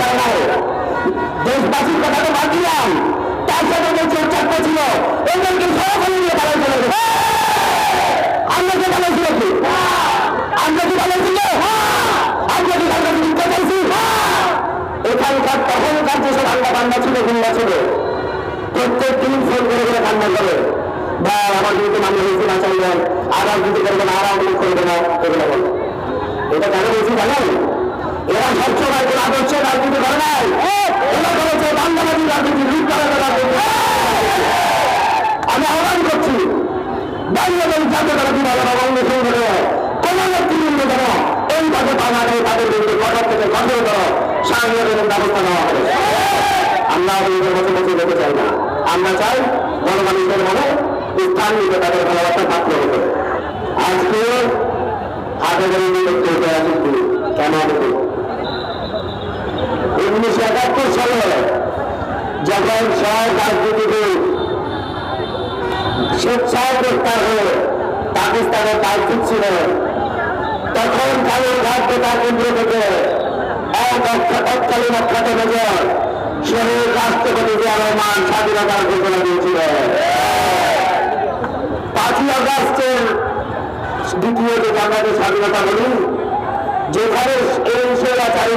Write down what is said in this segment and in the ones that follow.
পারে নাই দেশবাসীর কথা তো বাদ দিলাম। তার সাথে যে চোরচাটটা ছিল এদেরকে সরাসরি নিয়ে পালন চলে গেছে। আমরা কি ভালো ছিল কি? আমরা কি ভালো ছিল? আমরা কি ভালো চিন্তা চাইছি? এখানকার তখনকার যেসব আল্লাহ বান্ধা ছিল, গুন্ডা ছিল, প্রত্যেক দিন ফোন করে করে কান্না করে। বা আমার যদি মামলা হয়েছে না চাইলেন আবার যদি করবেন আর আগ্রহ করবে না এগুলো বলো। এটা কেন বলছি জানেন? নাই। রাজনীতি লুট রাজনীতি আমি আহ্বান করছি, বাংলাদেশ জাতীয় রাজনীতি বঙ্গ সংগঠনে কোন নেতৃবৃন্দ যেন চাই না। আমরা চাই গণমানুষের মনে স্থান নিতে তাদের ভালোবাসা আজকে হাতে একটু উঠে কেন যখন সব রাজনীতিবিদ স্বেচ্ছায় গ্রেপ্তার হয়ে পাকিস্তানের দায়িত্ব ছিলেন তখন কালের ঘাট বেতার কেন্দ্র থেকে তৎকালীন অখ্যাত মেজর শহীদ রাষ্ট্রপতি জিয়া রহমান স্বাধীনতার ঘোষণা দিয়েছিলেন পাঁচই আগস্টের দ্বিতীয় যে বাংলাদেশ স্বাধীনতা বলি, যেখানে এই স্বৈরাচারী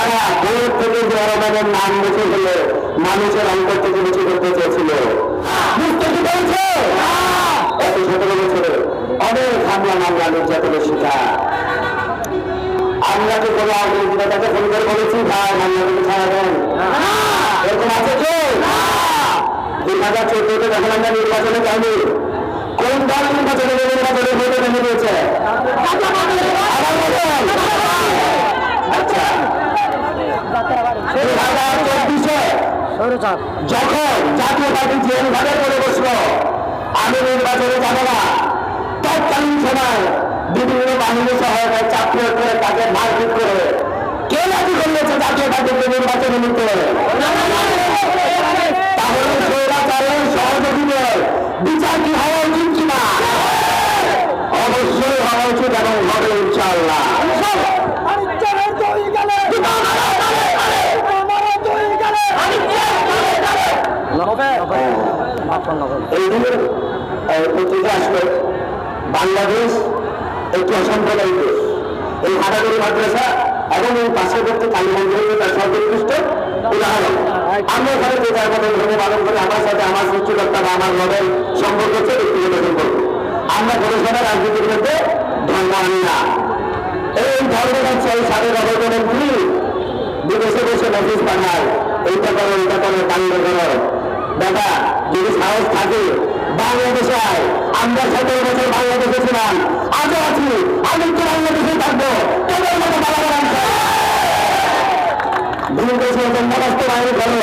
তারা ভোট থেকে যে রহমানের নাম মুছে ফেলে মানুষের অন্তর থেকে মুছে করতে চেয়েছিল। বুঝতে কি পেরেছে এত সতেরো বছরে অনেক হামলা মামলা নির্যাতনের শিকার। আমরা তো কোনো আগে ফোন করে বলেছি ভাই মামলা থেকে ছাড়া এরকম আছে কি? দুই হাজার চোদ্দতে যখন আমরা নির্বাচনে যাইনি কোন দল নির্বাচনে নির্বাচনে ভোটে ভেঙে দিয়েছে আবার বলেন। আচ্ছা দুই হাজার চব্বিশে যখন জাতীয় পার্টি জেল ভাবে করে বসল আমি নির্বাচনে যাব না। তৎকালীন সময় বিভিন্ন বাহিনী সহায়তায় চাপ করে তাকে মারপিট করে কে রাজি করলেছে জাতীয় পার্টিকে নির্বাচনে নিতে? তাহলে স্বৈরাচারের সহযোগীদের বিচার কি হওয়া উচিত কিনা? অবশ্যই হওয়া উচিত এবং হবে ইনশাআল্লাহ। বাংলাদেশ, একটি অসাম্প্রদায়িক দেশ। এই হাটাগুড়ি মাদ্রাসা এবং এই পার্শ্ববর্তী মন্দির তার সর্বোৎকৃষ্ট উদাহরণ। আমরা এখানে যে যার মতো ধর্ম পালন করি আমার সাথে আমার সৃষ্টিকর্তা বা আমার মনের সম্পর্ক হচ্ছে ব্যক্তিগত সম্পর্ক। আমরা কোনো সময় রাজনীতির মধ্যে ধর্ম আনি না। এই ধর্ম হচ্ছে এই সাবেক অবৈধমন্ত্রী বিদেশে বসে মেসেজ পাঠায় এইটা করো এইটা করো কাণ্ড করো। দাদা যদি সাহস থাকে, বাংলাদেশে আয়। আমরা সতেরো বছর বাংলাদেশে ছিলাম। আজও আছি। আমি তো বাংলাদেশে থাকব। তোদের মতো বাবা বাস্তবায়ন করো।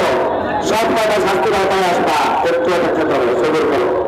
সব কটা শাস্তি আওতায় আসবা। একটু অপেক্ষা করো, সবর করো।